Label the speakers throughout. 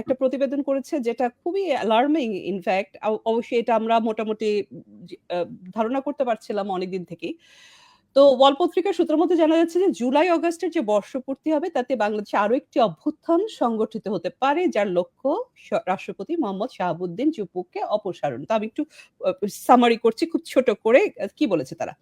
Speaker 1: একটা প্রতিবেদন করেছে যেটা খুবই অ্যালার্মিং ইনফ্যাক্ট অবশ্যই এটা আমরা মোটামুটি ধারণা করতে পারছিলাম অনেকদিন থেকেই। তো ওয়াল পত্রিকার সূত্র মতে জানা যাচ্ছে যে জুলাই, অগাস্টের যে বর্ষপূর্তি হবে, তাতে বাংলাদেশে আরও একটি অভ্যুত্থান সংগঠিত হতে পারে, যার লক্ষ্য রাষ্ট্রপতি মোহাম্মদ শাহাবুদ্দিন চুপুককে অপসারণ। তো আমি একটু সামারি করছি, খুব ছোট করে, কি বলেছে তারা?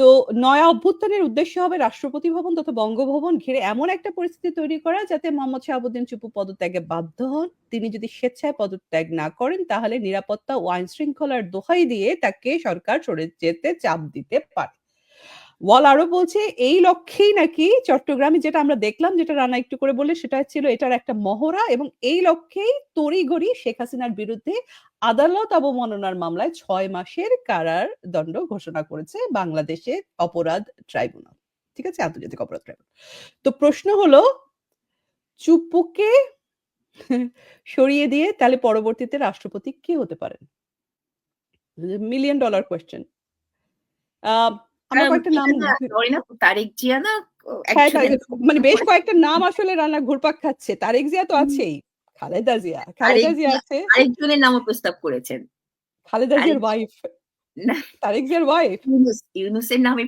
Speaker 1: তো নয়া অভ্যুত্থানের উদ্দেশ্য হবে রাষ্ট্রপতি ভবন তথা বঙ্গভবন ঘিরে এমন একটা পরিস্থিতি তৈরি করা যাতে মোহাম্মদ শাহাবুদ্দিন চুপু পদত্যাগে বাধ্য হন। তিনি যদি স্বেচ্ছায় পদত্যাগ না করেন, তাহলে নিরাপত্তা ও আইন শৃঙ্খলার দোহাই দিয়ে তাকে সরকার সরে যেতে চাপ দিতে পারে। ওয়াল আরও বলছে, এই লক্ষ্যেই নাকি চট্টগ্রামে যেটা আমরা দেখলাম, যেটা রানা একটু করে বললে, সেটা ছিল এটার একটা মহড়া এবং এই লক্ষ্যেই তড়িঘড়ি শেখ হাসিনার বিরুদ্ধে আদালত অবমাননার মামলায় ছয় মাসের কারার দণ্ড ঘোষণা করেছে বাংলাদেশের অপরাধ ট্রাইব্যুনাল। ঠিক আছে? আন্তর্জাতিক অপরাধ ট্রাইব্যুনাল। তো প্রশ্ন হলো, চুপ্পুকে সরিয়ে দিয়ে তাহলে পরবর্তীতে রাষ্ট্রপতি কে হতে পারেন? Million dollar question. আমার কয়েকটা নাম
Speaker 2: তারেক জিয়া না
Speaker 1: হ্যাঁ, মানে বেশ কয়েকটা নাম আসলে রান্না ঘুরপাক খাচ্ছে। তারেক জিয়া তো আছেই খালেদা জিয়া। খালেদা জিয়া আছে।
Speaker 2: আরেকজনের নামও প্রস্তাব করেছেন।
Speaker 1: খালেদা জিয়ার ওয়াইফ তারেক জিয়ার ওয়াইফ
Speaker 2: ইউনুসের নামে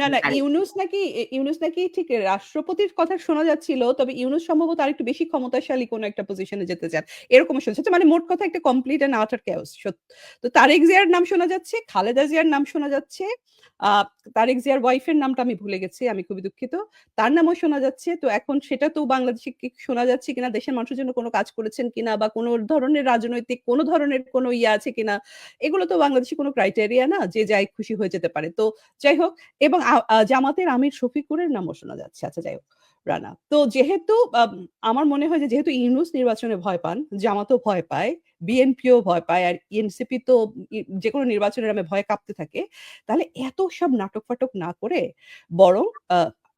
Speaker 1: না না ইউনুস নাকি ইউনুস নাকি ঠিক রাষ্ট্রপতির কথা শোনা যাচ্ছিল তবে ইউনুস সম্ভবত আরেকটু বেশি ক্ষমতাশালী কোন একটা পজিশনে যেতে চান। এরকম মানে মোট কথা একটা কমপ্লিট এন্ড আউটার কেওস তো তারেক জিয়ার নাম শোনা যাচ্ছে খালেদা জিয়ার নাম শোনা যাচ্ছে তারেক জিয়ার ওয়াইফের নামটা আমি ভুলে গেছি আমি খুবই দুঃখিত। তার নামও শোনা যাচ্ছে তো এখন সেটা তো বাংলাদেশে শোনা যাচ্ছে কিনা দেশের মানুষের জন্য কোনো কাজ করেছেন কিনা বা কোনো ধরনের রাজনৈতিক কোনো ধরনের কোনো ইয়ে আছে কিনা এগুলো তো বাংলাদেশে কোনো ক্রাইটেরিয়া না যে যাই খুশি হয়ে যেতে পারে। তো যাই হোক, এবং জামাতের আমির শফিকুরের নামও শোনা যাচ্ছে। আচ্ছা যাই হোক, রানা। তো যেহেতু আমার মনে হয় যে যেহেতু ইউনুস নির্বাচনে ভয় পান, জামাতও ভয় পায়, বিএনপিও ভয় পায়, আর এনসিপি তো যে কোনো নির্বাচনের নামে ভয় কাঁপতে থাকে, তাহলে এত সব নাটক ফাটক না করে বরং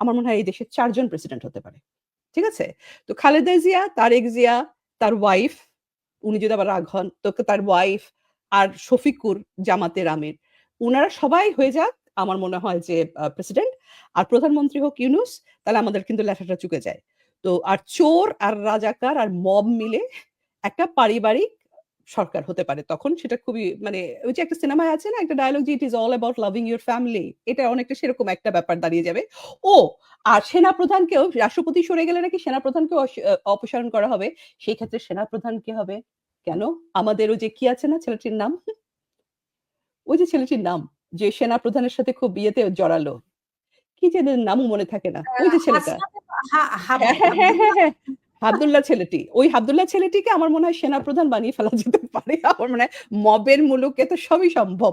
Speaker 1: আমার মনে হয় এই দেশের চারজন প্রেসিডেন্ট হতে পারে। ঠিক আছে? তো খালেদা জিয়া, তারেক জিয়া, তার ওয়াইফ উনি যদি আবার রাগ হন, তো তার ওয়াইফ আর শফিকুর জামাতের আমির উনারা সবাই হয়ে যাক, আমার মনে হয় যে প্রেসিডেন্ট আর প্রধানমন্ত্রী হোক ইউনুস, তাহলে আমাদের কিন্তু লেখাটা চুকে যায়। তো, আর চোর আর রাজাকার আর মব মিলে একটা পারিবারিক সরকার হতে পারে। তখন সেটা খুবই মানে ওই যে একটা সিনেমায় আছে না, একটা ডায়লগ যে it is all about loving your family এটা অনেকটা সেরকম একটা ব্যাপার দাঁড়িয়ে যাবে। ও, আর সেনা প্রধানকেও রাষ্ট্রপতি সরে গেলে নাকি সেনা প্রধানকেও অপসারণ করা হবে। সেই ক্ষেত্রে সেনা প্রধান কে হবে? কেন? আমাদের ওই যে কি আছে না ছেলেটির নাম? ওই যে ছেলেটির নাম যে সেনা প্রধানের সাথে খুব বিয়েতে জড়ালো। কি যে নামও মনে থাকে না। ওই যে ছেলেটা। হ্যাঁ হ্যাঁ হ্যাঁ হাবদুল্লাহ। ছেলেটি। ওই হাবদুল্লাহ ছেলেটিকে আমার মনে হয় সেনা প্রধান বানিয়ে ফেলা যেতে পারে। আমার মনে হয় মবের মুলুকে তো সবই সম্ভব।